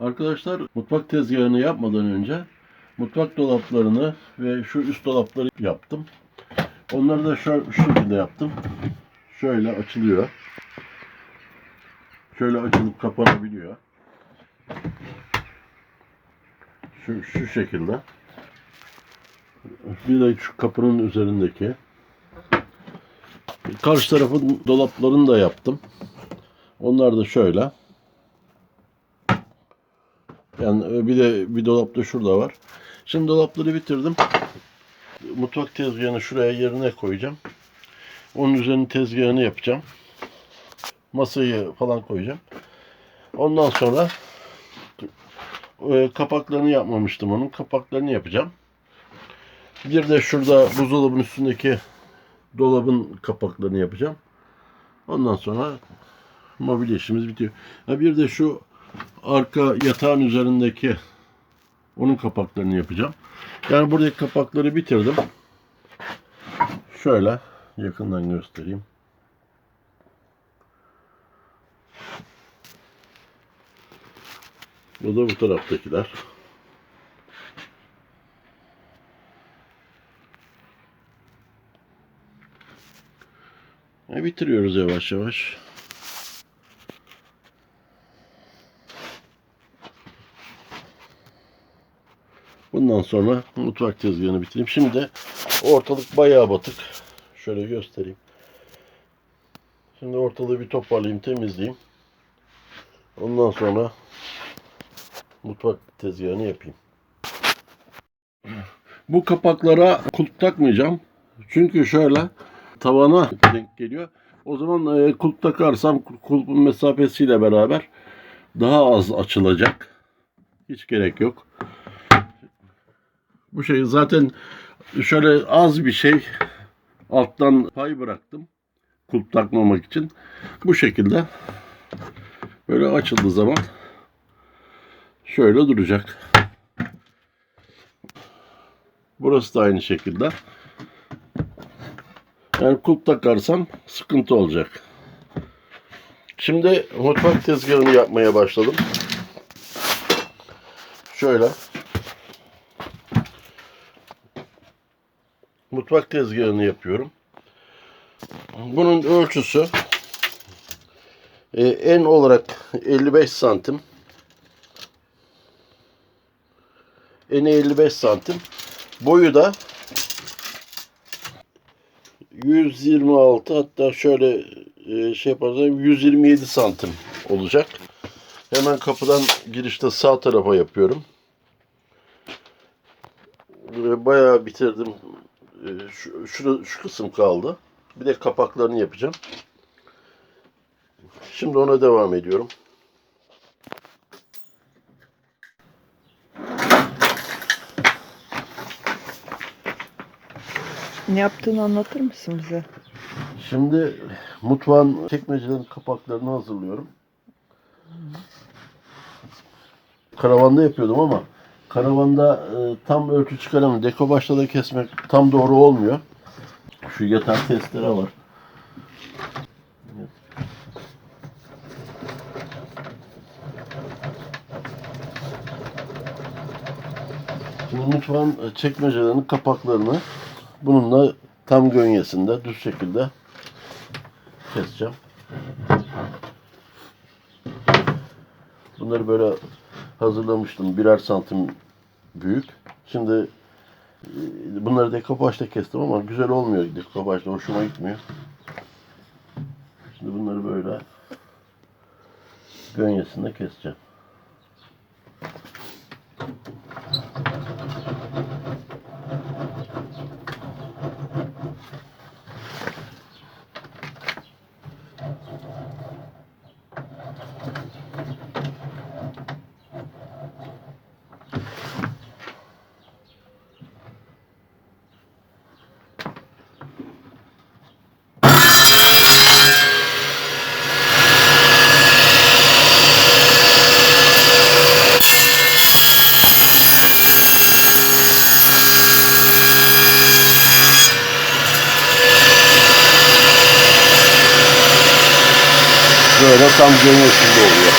Arkadaşlar mutfak tezgahını yapmadan önce mutfak dolaplarını ve şu üst dolapları yaptım. Onları da şu, şu şekilde yaptım. Şöyle açılıyor. Şöyle açılıp kapanabiliyor. Şu, şu şekilde. Bir de şu kapının üzerindeki. Karşı tarafın dolaplarını da yaptım. Onlar da şöyle. Yani e, bir de bir dolap da şurada var. Şimdi dolapları bitirdim. Mutfak tezgahını şuraya yerine koyacağım. Onun üzerine tezgahını yapacağım. Masayı falan koyacağım. Ondan sonra e, kapaklarını yapmamıştım onun. Kapaklarını yapacağım. Bir de şurada buzdolabının üstündeki dolabın kapaklarını yapacağım. Ondan sonra mobilya işimiz bitiyor. Bir de şu arka yatağın üzerindeki onun kapaklarını yapacağım. Yani buradaki kapakları bitirdim. Şöyle yakından göstereyim. Bu da bu taraftakiler. E, bitiriyoruz yavaş yavaş. Bundan sonra mutfak tezgahını bitireyim. Şimdi de ortalık bayağı batık. Şöyle göstereyim. Şimdi ortalığı bir toparlayayım, temizleyeyim. Ondan sonra mutfak tezgahını yapayım. Bu kapaklara kulp takmayacağım. Çünkü şöyle tavana denk geliyor. O zaman e, kulp takarsam kulpun mesafesiyle beraber daha az açılacak. Hiç gerek yok. Bu şey zaten şöyle az bir şey alttan pay bıraktım. Kulp takmamak için. Bu şekilde böyle açıldığı zaman şöyle duracak. Burası da aynı şekilde. Yani kulp takarsam sıkıntı olacak. Şimdi mutfak tezgahını yapmaya başladım. Şöyle. Mutfak tezgahını yapıyorum. Bunun ölçüsü e, en olarak 55 santim. Eni 55 santim. Boyu da 126 hatta şöyle e, şey yaparsam 127 santim olacak. Hemen kapıdan girişte sağ tarafa yapıyorum. Bayağı bitirdim. E, Şu, şu, şu kısım kaldı. Bir de kapaklarını yapacağım. Şimdi ona devam ediyorum. Ne yaptığını anlatır mısın bize? Şimdi mutfağın çekmecelerin kapaklarını hazırlıyorum. Karavanda yapıyordum ama karavanda e, tam ölçü çıkaramıyorum. Deko başta da kesmek tam doğru olmuyor. Şu yatak testere var. Şimdi mutfağın çekmecelerinin kapaklarını bununla tam gönyesinde düz şekilde keseceğim. Bunları böyle hazırlamıştım. Birer santim büyük. Şimdi e, bunları dekopajda kestim ama güzel olmuyor dekopajda. Hoşuma gitmiyor. Şimdi bunları böyle gönyesinde keseceğim. Böyle tam görünüşünde oluyor.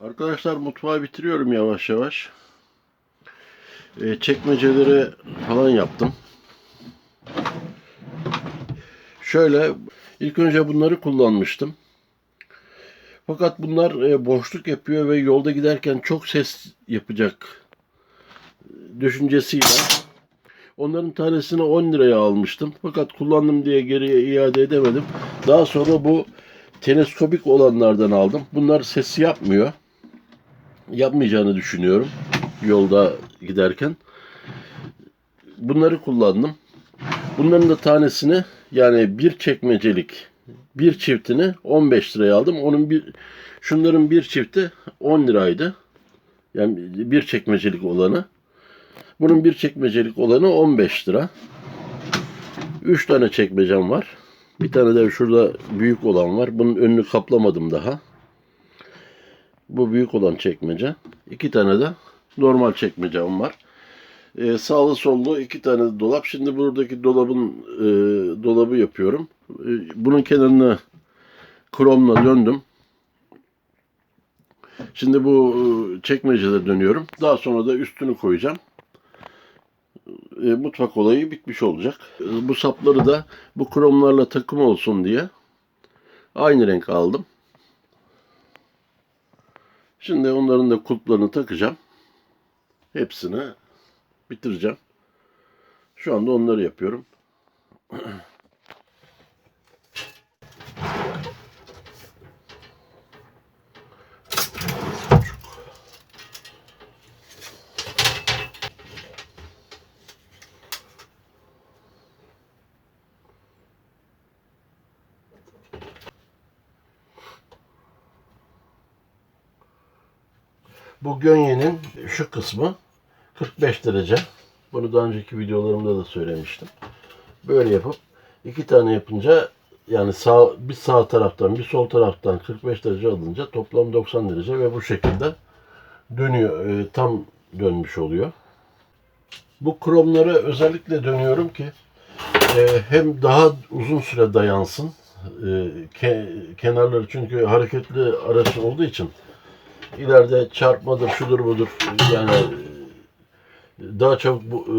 Arkadaşlar mutfağı bitiriyorum yavaş yavaş. Ee, çekmeceleri falan yaptım. Şöyle ilk önce bunları kullanmıştım. Fakat bunlar e, boşluk yapıyor ve yolda giderken çok ses yapacak düşüncesiyle onların tanesini 10 liraya almıştım. Fakat kullandım diye geriye iade edemedim. Daha sonra bu teleskopik olanlardan aldım. Bunlar ses yapmıyor. Yapmayacağını düşünüyorum yolda giderken. Bunları kullandım. Bunların da tanesini yani bir çekmecelik bir çiftini 15 liraya aldım. Onun bir şunların bir çifti 10 liraydı. Yani bir çekmecelik olanı. Bunun bir çekmecelik olanı 15 lira. 3 tane çekmecem var. Bir tane de şurada büyük olan var. Bunun önünü kaplamadım daha. Bu büyük olan çekmece. İki tane de normal çekmecem var. Ee, sağlı sollu iki tane dolap. Şimdi buradaki dolabın e, dolabı yapıyorum. E, bunun kenarını kromla döndüm. Şimdi bu e, çekmecede dönüyorum. Daha sonra da üstünü koyacağım. E, mutfak olayı bitmiş olacak. E, bu sapları da bu kromlarla takım olsun diye aynı renk aldım. Şimdi onların da kulplarını takacağım. Hepsini bitireceğim. Şu anda onları yapıyorum. Bu gönyenin şu kısmı 45 derece. Bunu daha önceki videolarımda da söylemiştim. Böyle yapıp iki tane yapınca yani sağ bir sağ taraftan bir sol taraftan 45 derece alınca toplam 90 derece ve bu şekilde dönüyor. e, tam dönmüş oluyor. Bu kromları özellikle dönüyorum ki e, hem daha uzun süre dayansın. E, ke- kenarları çünkü hareketli araç olduğu için ileride çarpmadır, şudur budur yani daha çabuk bu, e,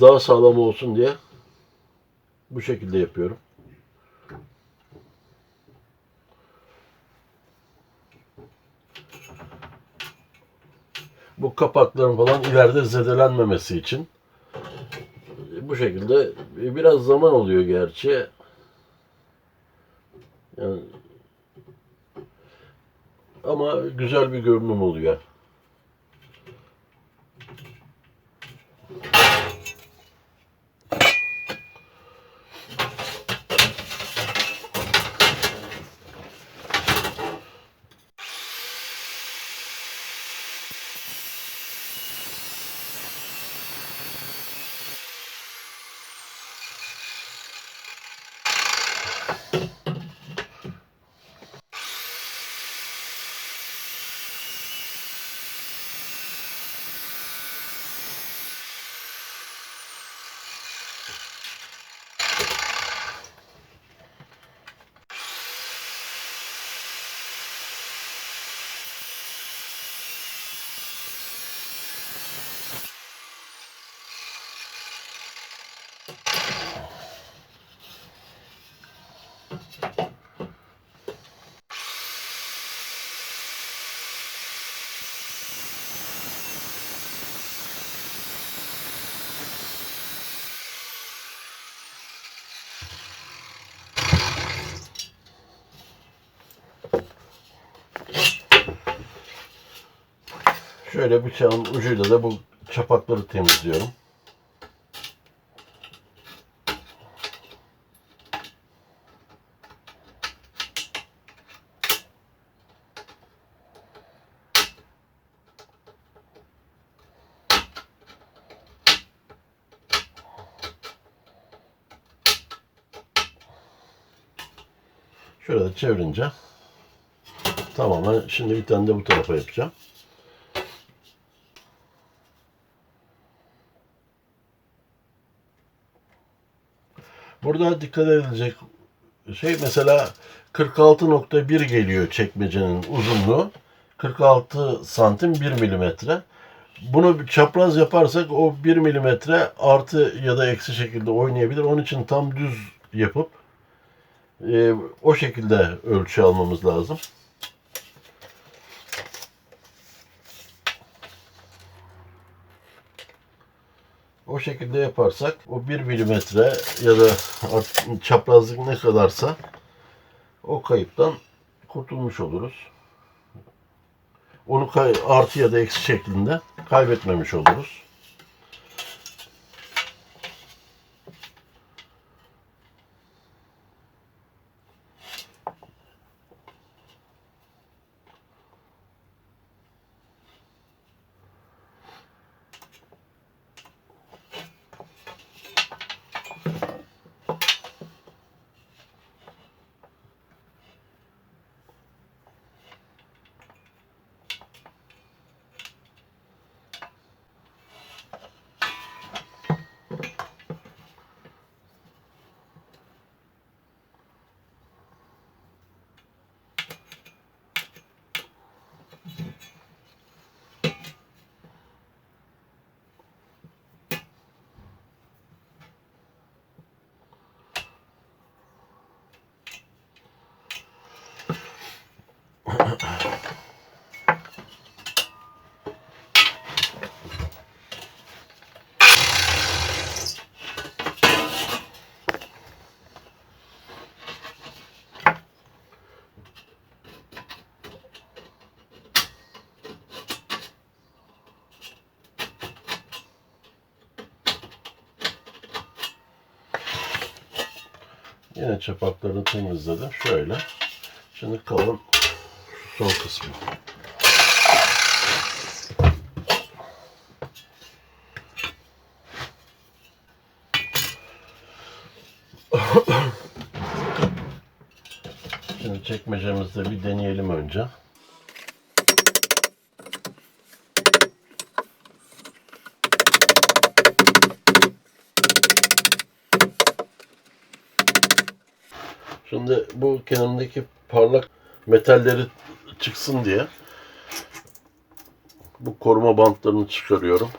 daha sağlam olsun diye bu şekilde yapıyorum. Bu kapakların falan ileride zedelenmemesi için bu şekilde e, biraz zaman oluyor gerçi. Yani ama güzel bir görünüm oluyor. Şöyle bıçağın ucuyla da bu çapakları temizliyorum. Şöyle çevirince tamamen şimdi bir tane de bu tarafa yapacağım. Burada dikkat edilecek şey mesela 46.1 geliyor çekmecenin uzunluğu. 46 santim 1 milimetre. Bunu çapraz yaparsak o 1 milimetre artı ya da eksi şekilde oynayabilir. Onun için tam düz yapıp e, o şekilde ölçü almamız lazım. O şekilde yaparsak o 1 milimetre ya da çaprazlık ne kadarsa o kayıptan kurtulmuş oluruz. Onu artı ya da eksi şeklinde kaybetmemiş oluruz. Yine çapaklarını temizledim. Şöyle. Şimdi kalan şu son kısmı. Şimdi çekmecemizde bir deneyelim önce. Şimdi bu kenarındaki parlak metalleri çıksın diye bu koruma bantlarını çıkarıyorum.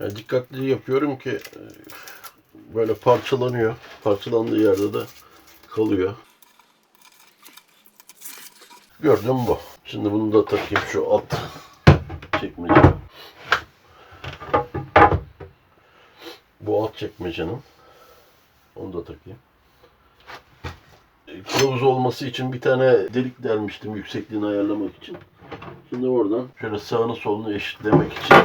Yani dikkatli yapıyorum ki e, böyle parçalanıyor. Parçalandığı yerde de kalıyor. Gördüm bu. Şimdi bunu da takayım şu alt çekmece. Bu alt çekmecenin. Onu da takayım. E, Kılavuz olması için bir tane delik delmiştim yüksekliğini ayarlamak için. Şimdi oradan şöyle sağını solunu eşitlemek için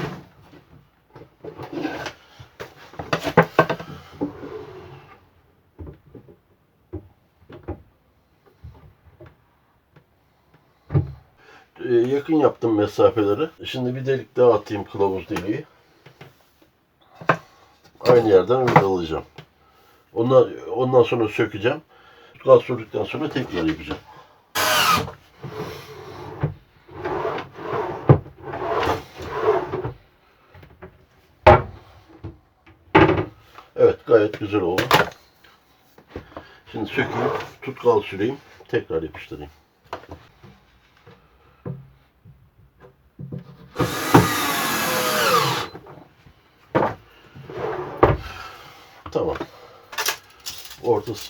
E, yakın yaptım mesafeleri. Şimdi bir delik daha atayım kılavuz deliği. Aynı yerden vidalayacağım. Ondan, ondan sonra sökeceğim. Gaz sürdükten sonra tekrar yapacağım. Evet gayet güzel oldu. Şimdi sökeyim, tutkal süreyim, tekrar yapıştırayım.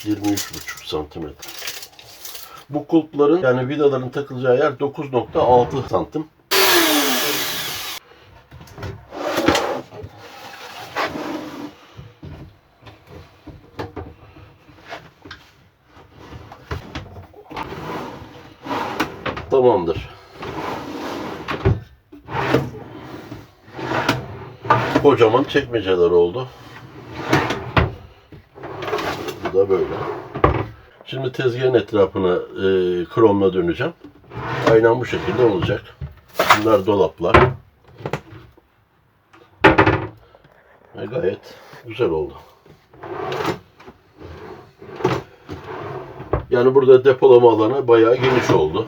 23,5 santimetre. Bu kulpların yani vidaların takılacağı yer 9.6 santim. Tamamdır. Kocaman çekmeceler oldu. Bu da böyle. Şimdi tezgahın etrafına e, kromla döneceğim. Aynen bu şekilde olacak. Bunlar dolaplar. Ve gayet güzel oldu. Yani burada depolama alanı bayağı geniş oldu.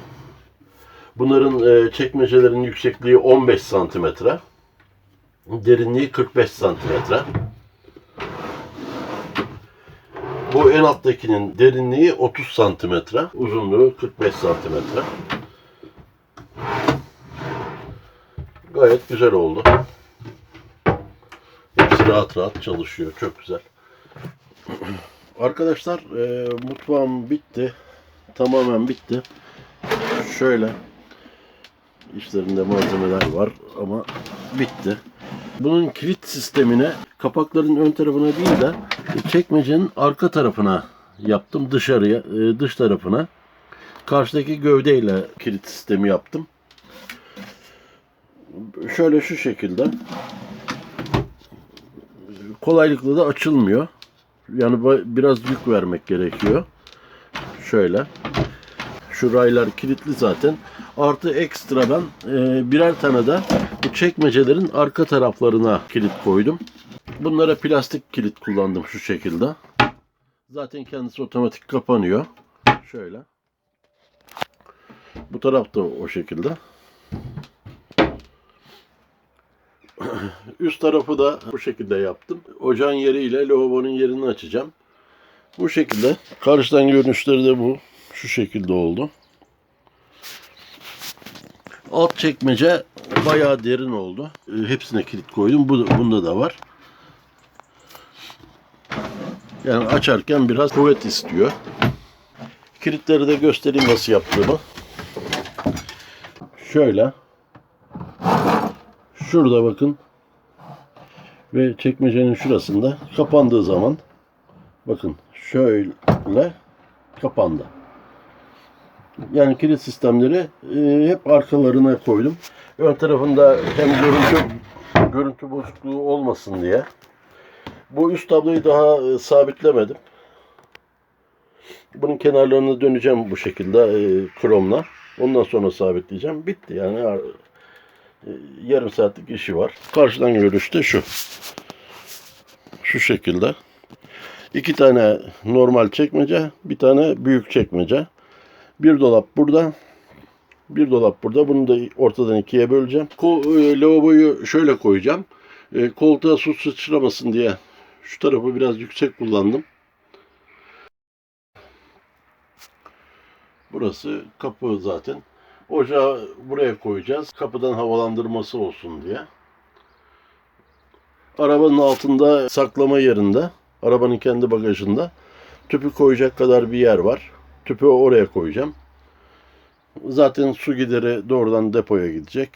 Bunların e, çekmecelerin yüksekliği 15 santimetre. Derinliği 45 santimetre. Bu en alttakinin derinliği 30 santimetre, uzunluğu 45 santimetre. Gayet güzel oldu. Hepsi rahat rahat çalışıyor. Çok güzel. Arkadaşlar e, mutfağım bitti. Tamamen bitti. Şöyle içlerinde malzemeler var ama bitti. Bunun kilit sistemine kapakların ön tarafına değil de çekmecenin arka tarafına yaptım dışarıya e, dış tarafına. Karşıdaki gövdeyle kilit sistemi yaptım. Şöyle şu şekilde kolaylıkla da açılmıyor. Yani biraz yük vermek gerekiyor. Şöyle. Şu raylar kilitli zaten. Artı ekstradan e, birer tane de bu çekmecelerin arka taraflarına kilit koydum. Bunlara plastik kilit kullandım şu şekilde. Zaten kendisi otomatik kapanıyor. Şöyle. Bu taraf da o şekilde. Üst tarafı da bu şekilde yaptım. Ocağın yeriyle lavabonun yerini açacağım. Bu şekilde. Karşıdan görünüşleri de bu. Şu şekilde oldu. Alt çekmece bayağı derin oldu. Ee, Hepsine kilit koydum. Bu, bunda da var. Yani açarken biraz kuvvet istiyor. Kilitleri de göstereyim nasıl yaptığımı. Şöyle. Şurada bakın. Ve çekmecenin şurasında kapandığı zaman bakın şöyle kapandı. Yani kilit sistemleri e, hep arkalarına koydum. Ön tarafında hem görüntü görüntü bozukluğu olmasın diye. Bu üst tabloyu daha e, sabitlemedim. Bunun kenarlarını döneceğim bu şekilde e, kromla. Ondan sonra sabitleyeceğim. Bitti yani e, yarım saatlik işi var. Karşıdan görüşte şu. Şu şekilde. İki tane normal çekmece, bir tane büyük çekmece. Bir dolap burada. Bir dolap burada. Bunu da ortadan ikiye böleceğim. Ko- e, lavaboyu şöyle koyacağım. E, koltuğa su sıçramasın diye şu tarafı biraz yüksek kullandım. Burası kapı zaten. Ocağı buraya koyacağız. Kapıdan havalandırması olsun diye. Arabanın altında saklama yerinde, arabanın kendi bagajında tüpü koyacak kadar bir yer var. Tüpü oraya koyacağım. Zaten su gideri doğrudan depoya gidecek.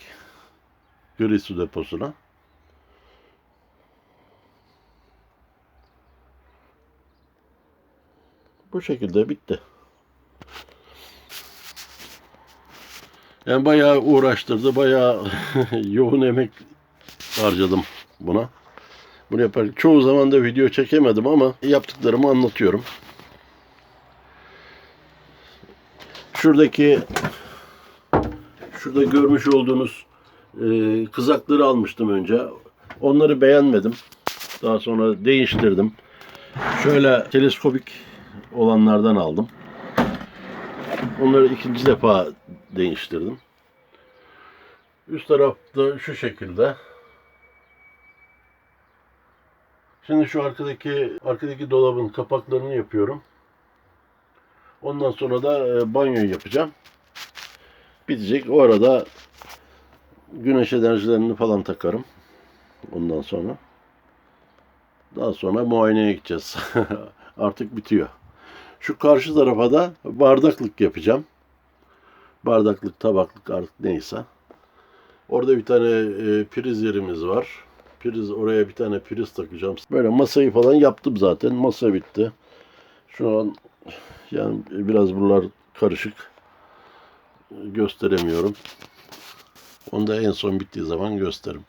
Gri su deposuna. Bu şekilde bitti. Yani bayağı uğraştırdı, bayağı yoğun emek harcadım buna. Bunu yaparken çoğu zaman da video çekemedim ama yaptıklarımı anlatıyorum. Şuradaki şurada görmüş olduğunuz e, kızakları almıştım önce. Onları beğenmedim. Daha sonra değiştirdim. Şöyle teleskopik olanlardan aldım. Onları ikinci defa değiştirdim. Üst tarafta şu şekilde. Şimdi şu arkadaki arkadaki dolabın kapaklarını yapıyorum. Ondan sonra da e, banyoyu yapacağım. Bitecek. O arada güneş enerjilerini falan takarım. Ondan sonra. Daha sonra muayeneye gideceğiz. Artık bitiyor. Şu karşı tarafa da bardaklık yapacağım. Bardaklık, tabaklık artık neyse. Orada bir tane e, priz yerimiz var. Priz oraya bir tane priz takacağım. Böyle masayı falan yaptım zaten. Masa bitti. Şu an yani biraz buralar karışık. Gösteremiyorum. Onu da en son bittiği zaman gösteririm.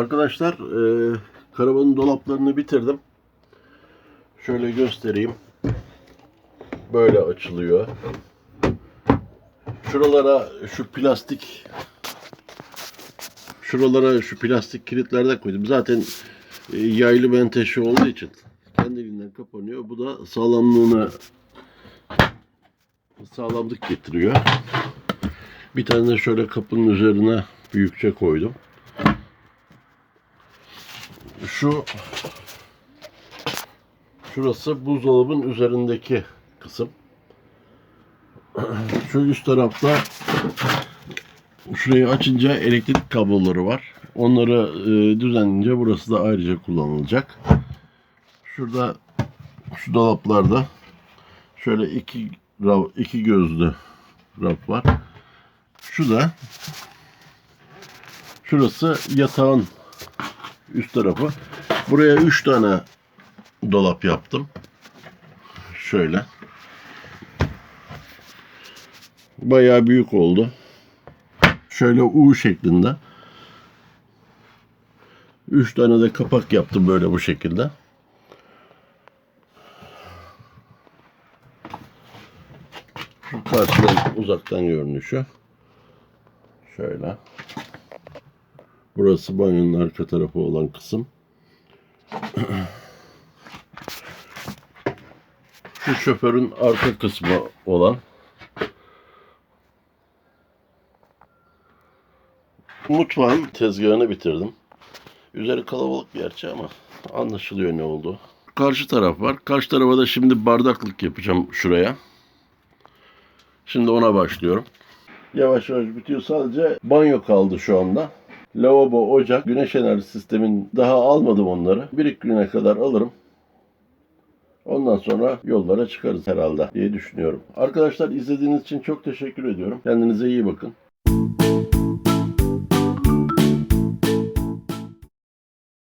Arkadaşlar e, karavanın dolaplarını bitirdim. Şöyle göstereyim. Böyle açılıyor. Şuralara şu plastik şuralara şu plastik kilitlerden koydum. Zaten e, yaylı menteşe olduğu için kendiliğinden kapanıyor. Bu da sağlamlığına sağlamlık getiriyor. Bir tane de şöyle kapının üzerine büyükçe koydum. Şu şurası buzdolabın üzerindeki kısım. Şu üst tarafta şurayı açınca elektrik kabloları var. Onları e, düzenleyince burası da ayrıca kullanılacak. Şurada şu dolaplarda şöyle iki iki gözlü raf var. Şu da şurası yatağın üst tarafı. Buraya üç tane dolap yaptım. Şöyle. Bayağı büyük oldu. Şöyle U şeklinde. Üç tane de kapak yaptım böyle bu şekilde. Şu karşıdan uzaktan görünüşü. Şöyle. Burası banyonun arka tarafı olan kısım. Şu şoförün arka kısmı olan. Mutfağın tezgahını bitirdim. Üzeri kalabalık gerçi ama anlaşılıyor ne oldu. Karşı taraf var. Karşı tarafa da şimdi bardaklık yapacağım şuraya. Şimdi ona başlıyorum. Yavaş yavaş bitiyor. Sadece banyo kaldı şu anda. Lavabo, ocak, güneş enerji sistemin daha almadım onları. Bir iki güne kadar alırım. Ondan sonra yollara çıkarız herhalde diye düşünüyorum. Arkadaşlar izlediğiniz için çok teşekkür ediyorum. Kendinize iyi bakın.